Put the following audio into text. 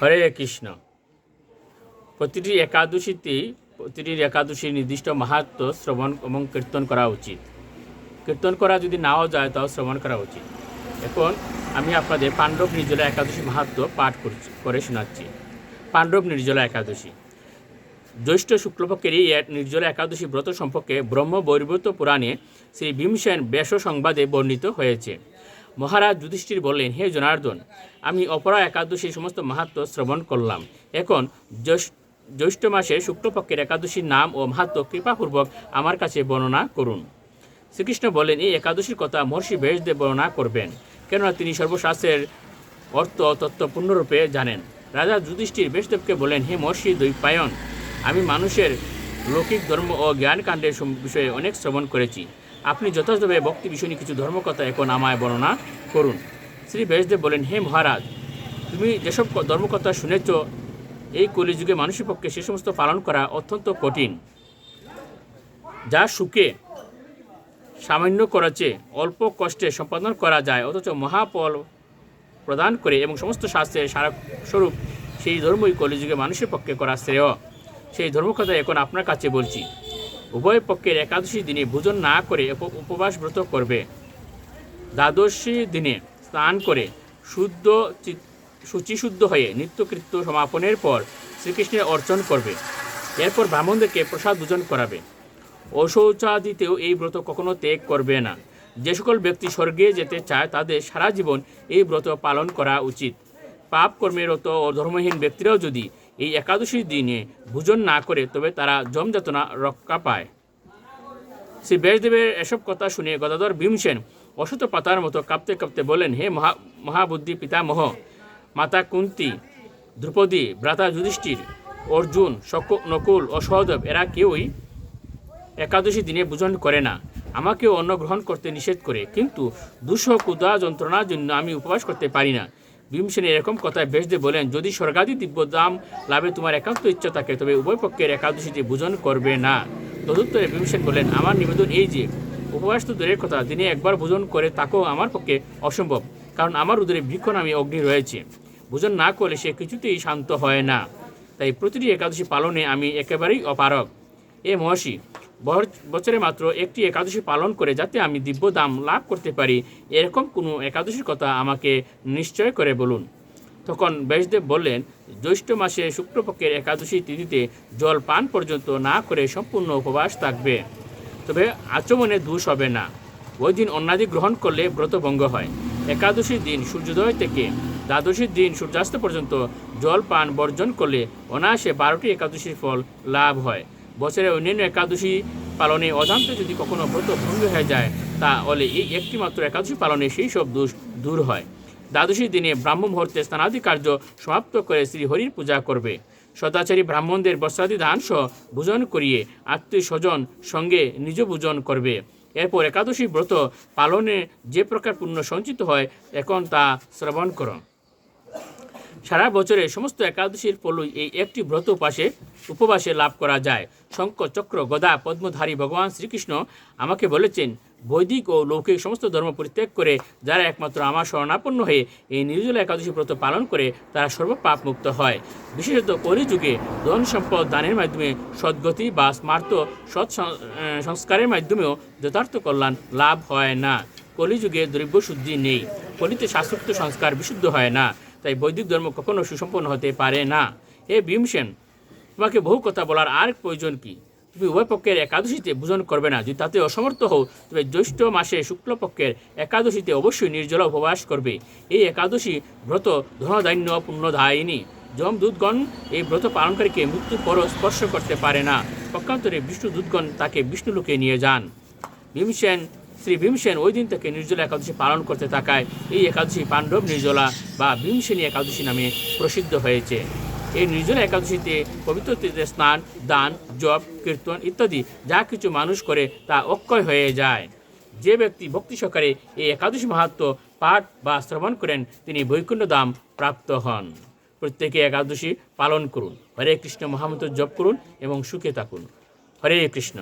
হরে কৃষ্ণ। প্রতিটি একাদশীতেই প্রতিটি একাদশীর নির্দিষ্ট মাহাত্ম শ্রবণ এবং কীর্তন করা উচিত। কীর্তন করা যদি নাও যায়, তাও শ্রবণ করা উচিত। এখন আমি আপনাদের পাণ্ডব নির্জলা একাদশী মাহাত্ম পাঠ করছি, করে শোনাচ্ছি। পাণ্ডব নির্জলা একাদশী। জ্যৈষ্ঠ শুক্লপক্ষের এই নির্জলা একাদশী ব্রত সম্পর্কে ব্রহ্ম বৈবর্ত পুরাণে শ্রী ভীমসেন ব্যাস সংবাদে বর্ণিত হয়েছে। মহারাজ যুধিষ্ঠির বললেন, হে জনার্দন, আমি অপরা একাদশীর সমস্ত মাহাত্ম শ্রবণ করলাম। এখন জ্যৈষ্ঠ মাসে শুক্লপক্ষের একাদশীর নাম ও মাহাত্ম কৃপাপূর্বক আমার কাছে বর্ণনা করুন। শ্রীকৃষ্ণ বলেন এই একাদশীর কথা মহর্ষি বেশদেব বর্ণনা করবেন, কেননা তিনি সর্বশাস্ত্রের অর্থ তত্ত্ব পূর্ণরূপে জানেন। রাজা যুধিষ্ঠির বেশদেবকে বলেন হে মহর্ষি দ্বৈপায়ন আমি মানুষের লৌকিক ধর্ম ও জ্ঞানকাণ্ডের বিষয়ে অনেক শ্রবণ করেছি। আপনি যথাযথভাবে ভক্তি বিষয় কিছু ধর্মকথা এখন আমায় বর্ণনা করুন। শ্রী বেশদেব বলেন, হে মহারাজ, তুমি যেসব ধর্মকথা শুনেছ, এই কলিযুগে মানুষের পক্ষে সে সমস্ত পালন করা অত্যন্ত কঠিন। যা সুখে সামান্য করাচে অল্প কষ্টে সম্পাদন করা যায়, অথচ মহাপল প্রদান করে এবং সমস্ত শাস্ত্রের স্বরূপ সেই ধর্মই কলিযুগে মানুষের পক্ষে করা শ্রেয়। সেই ধর্মকথা এখন আপনার কাছে বলছি। উভয় পক্ষের একাদশী দিনে ভোজন না করে উপবাস ব্রত করবে। দ্বাদশী দিনে স্নান করে শুদ্ধ শুচিশুদ্ধ হয়ে নিত্যকৃত্য সমাপনের পর শ্রীকৃষ্ণের অর্চন করবে। এরপর ব্রাহ্মণদেরকে প্রসাদ ভোজন করাবে। অশৌচাদিতেও এই ব্রত কখনো ত্যাগ করবে না। যে সকল ব্যক্তি স্বর্গে যেতে চায় তাদের সারা জীবন এই ব্রত পালন করা উচিত। পাপ কর্মেরত ও ধর্মহীন ব্যক্তিরাও যদি এই একাদশী দিনে ভোজন না করে তবে তারা জমযাতনা রক্ষা পায়। শ্রী ব্যাসদেবের এসব কথা শুনে গদাধর ভীমসেন অসত পাতার মতো কাঁপতে কাঁপতে বলেন, হে মহা, মহাবুদ্ধি পিতামহ, মাতা কুন্তি দ্রৌপদী ভ্রাতা যুধিষ্ঠির, অর্জুন, শক, নকুল ও সহদেব এরা কেউই একাদশী দিনে ভোজন করে না। আমাকেও অন্ন গ্রহণ করতে নিষেধ করে, কিন্তু দুঃসহ ক্ষুধা যন্ত্রণার জন্য আমি উপবাস করতে পারি না। ভীমসেন এরকম কথায় বেশদে বলেন, যদি স্বর্গাদি দিব্য দাম লাভে তোমার একান্ত ইচ্ছা থাকে, তবে উভয় পক্ষের একাদশীতে ভোজন করবে না। তদুত্তরে ভীমসেন বলেন, আমার নিবেদন এই যে, উপবাস তো দূরের কথা দিনে একবার ভোজন করে তাকেও আমার পক্ষে অসম্ভব, কারণ আমার উদরে বৃক্ষ নামে অগ্নি রয়েছে। ভোজন না করলে সে কিছুতেই শান্ত হয় না। তাই প্রতিটি একাদশী পালনে আমি একেবারেই অপারগ। এ মহর্ষি বছরে মাত্র একটি একাদশী পালন করে যাতে আমি দিব্য দাম লাভ করতে পারি, এরকম কোনো একাদশীর কথা আমাকে নিশ্চয় করে বলুন। তখন ব্যাসদেব বললেন, জ্যৈষ্ঠ মাসে শুক্লপক্ষের একাদশী তিথিতে জল পান পর্যন্ত না করে সম্পূর্ণ উপবাস থাকবে। তবে আচমনে দোষ হবে না। ওই দিন অন্নাদি গ্রহণ করলে ব্রতভঙ্গ হয়। একাদশীর দিন সূর্যোদয় থেকে দ্বাদশীর দিন সূর্যাস্ত পর্যন্ত জল পান বর্জন করলে অনায়াসে বারোটি একাদশীর ফল লাভ হয়। বছরে অন্যান্য একাদশী পালনে অজান্তে যদি কখনো ব্রত ভঙ্গ হয়ে যায় তাহলে এই একটি মাত্র একাদশী পালনে সেই সব দোষ দূর হয়। দ্বাদশীর দিনে ব্রাহ্ম মুহূর্তে স্নানাদি কার্য সমাপ্ত করে শ্রী হরির পূজা করবে। সদাচারী ব্রাহ্মণদের বস্ত্রাদি দান সহ ভোজন করিয়ে আত্মীয় স্বজন সঙ্গে নিজ ভোজন করবে। এরপর একাদশী ব্রত পালনে যে প্রকার পুণ্য সঞ্চিত হয়, এখন তা শ্রবণ করো। সারা বছরে সমস্ত একাদশীর ফলই এই একটি ব্রত উপাসে, উপবাসে লাভ করা যায়। শঙ্খ চক্র গদা, পদ্মধারী ভগবান শ্রীকৃষ্ণ আমাকে বলেছেন, বৈদিক ও লৌকিক সমস্ত ধর্ম পরিত্যাগ করে যারা একমাত্র আমার শরণাপন্ন হয়ে এই নির্জলা একাদশী ব্রত পালন করে, তারা সর্বপাপ মুক্ত হয়। বিশেষত কলিযুগে ধন সম্পদ দানের মাধ্যমে সদ্গতি বা স্মার্ত সৎ সংস্কারের মাধ্যমেও যথার্থ কল্যাণ লাভ হয় না। কলিযুগে দ্রব্য শুদ্ধি নেই। কলিতে শাস্ত্রোক্ত সংস্কার বিশুদ্ধ হয় না। তাই বৈদিক ধর্ম কখনো সুসম্পন্ন হতে পারে না। হে ভীমসেন, তোমাকে বহু কথা বলার আর প্রয়োজন কি? তুমি উভয় পক্ষের একাদশীতে ভোজন করবে না, যদি তাতে অসমর্থ হও, তবে জ্যৈষ্ঠ মাসে শুক্লপক্ষের একাদশীতে অবশ্যই নির্জলা উপবাস করবে। এই একাদশী ব্রত ধনধান্য পুণ্যদায়িনী যম দূতগণ এই ব্রত পালনকারীকে মৃত্যুর পরও স্পর্শ করতে পারে না। পক্ষান্তরে বিষ্ণু দূতগণ তাকে বিষ্ণুলোকে নিয়ে যান। ভীমসেন শ্রী ভীমসেন ওই দিন থেকে নির্জলা একাদশী পালন করতে থাকায় এই একাদশী পাণ্ডব নির্জলা বা ভীমসেনী একাদশী নামে প্রসিদ্ধ হয়েছে। এই নির্জলা একাদশীতে পবিত্র তীর্থে স্নান, দান, জপ, কীর্তন ইত্যাদি যা কিছু মানুষ করে তা অক্ষয় হয়ে যায়। যে ব্যক্তি ভক্তি সহকারে এই একাদশী মাহাত্ম পাঠ বা শ্রবণ করেন, তিনি বৈকুণ্ঠ দাম প্রাপ্ত হন। প্রত্যেকে একাদশী পালন করুন। হরে কৃষ্ণ মহামন্ত্র জপ করুন এবং সুখে থাকুন। হরে কৃষ্ণ।